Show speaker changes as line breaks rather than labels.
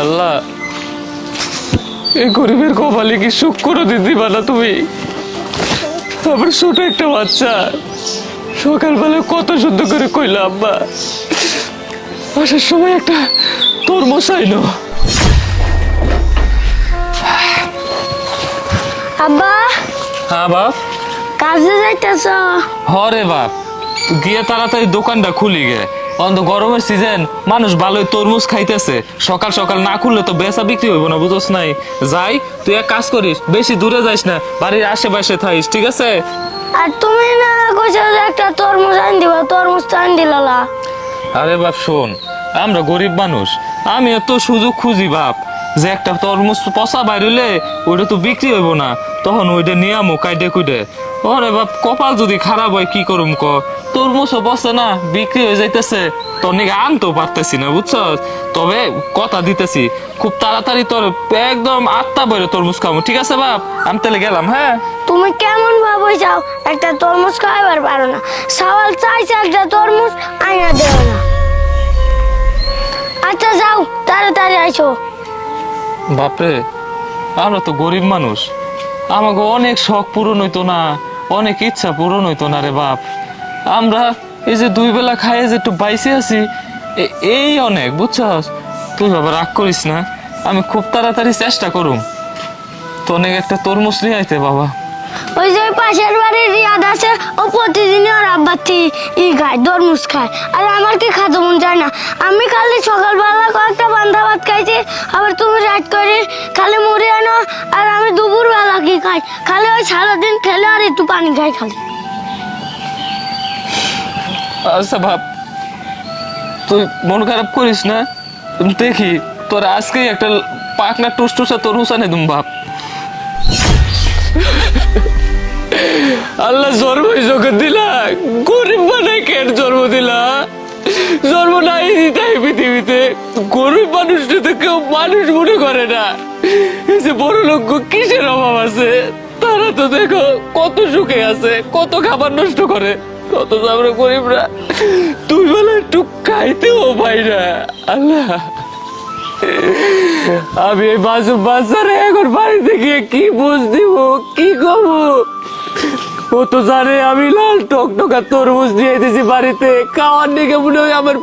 আল্লাহ এই গরিবের কপালে কি সুখ করে দিতে না তুমি? তারপর ছোট একটা বাচ্চা সকালবেলা কত শুদ্ধ করে কইলা আব্বা আসার সময় একটা তরমুজ আইনো
আব্বা
হ্যাঁ বাপ?
কাজে যাইতেছ?
হরে বাপ গিয়ে তাড়াতাড়ি দোকানটা খুলি গে। অন্ত গরমের সিজন মানুষ ভালোই তরমুজ খাইতেছে। সকাল সকাল না খুললে তো বেচা বিক্রি হইব না বুঝোস নাই। যাই তুই এক কাজ করিস বেশি দূরে যাইস না বাড়ির আশেপাশে থাকিস ঠিক আছে?
আর তুমি না কইছো যে একটা তরমুজ আন দিবা তরমুজ তো আন দিলালা
আরে বাপ শোন আমরা গরিব মানুষ আমি এত সুযোগ খুঁজি বাপ। যে একটা তরমুজ পচা বাইরলে, ওইটা তো বিক্রি হইব না। তখন ওইটা নিয়ে কাইডে কুইডে ওরে বাপ, কপাল যদি খারাপ হয়, কি করুম ক? তরমুজও বসে না, বিক্রি হয়ে যাইতেছে। তোর নিকে আনতেও পারতেছি না বুঝছ তবে কথা দিতেছি, খুব তাড়াতাড়ি তোর একদম আত্মা বইরে তরমুজ খাব ঠিক আছে বাপ? আমি তাহলে গেলাম হ্যাঁ?
তুমি কেমন ভাবে যাও, একটা তরমুজ খাইবার পারো না। সওয়াল চাইছে একটা তরমুজ আইনা দেও না। আচ্ছা যাও, তাড়াতাড়ি আইসো।
বাপরে, আমরা তো গরিব মানুষ। আমাকে অনেক শখ পূরণ হইতো না, অনেক ইচ্ছা পূরণ হইতো না রে বাপ। আমরা এই যে দুই বেলা খাইয়ে যে একটু বাইসে আছি এই অনেক, বুঝছস? তুই বাবা রাগ করিস না, আমি খুব তাড়াতাড়ি চেষ্টা করুম। তো অনেক একটা তরমুজ নিয়ে আইতে বাবা।
ওই যে পাশের বাড়ির রিয়াদ আছে, ও প্রতিদিনই ওর আব্বাতি ই খায়, তরমুজ খায়। আর আমার কি খাতে মন যায় না? আমি খালি সকালবেলা কয়েকটা বান্ধা ভাত খাইছি, আবার তুমি রাত করে খালি মুড়ি আনো, আর আমি দুপুরবেলা কি খাই? খালি ওই সারাদিন খেলে আর একটু পানি খাই খালি।
আচ্ছা ভাব, তুই মন খারাপ করিস না? দেখি, তোর আজকেই একটা পাকনা টুসটুসা তরমুজ আনে দুম ভাব। আল্লাহ জন্ম জগৎ দিলা, গরিব বানাই কেন জন্ম দিলা। জন্ম নাই দিতাই পৃথিবীতে গরিব মানুষটা তো কেউ মানুষ মনে করে না। যে বড় লোক কিসের অভাব আছে? তারা তো দেখো কত সুখে আছে, কত খাবার নষ্ট করে, কত আমরা গরিবরা। তুই বেলা একটু খাইতেও পাই না। আল্লাহ। আমি এই বাসু বাচ্চারা এখন বাড়িতে গিয়ে কি বুঝ দিব, কি করব? ও তো জানে আমি লাল টকটকা তরমুজ নিয়ে দিছি বাড়িতে। খাওয়ার দিকে মনে হয় আমার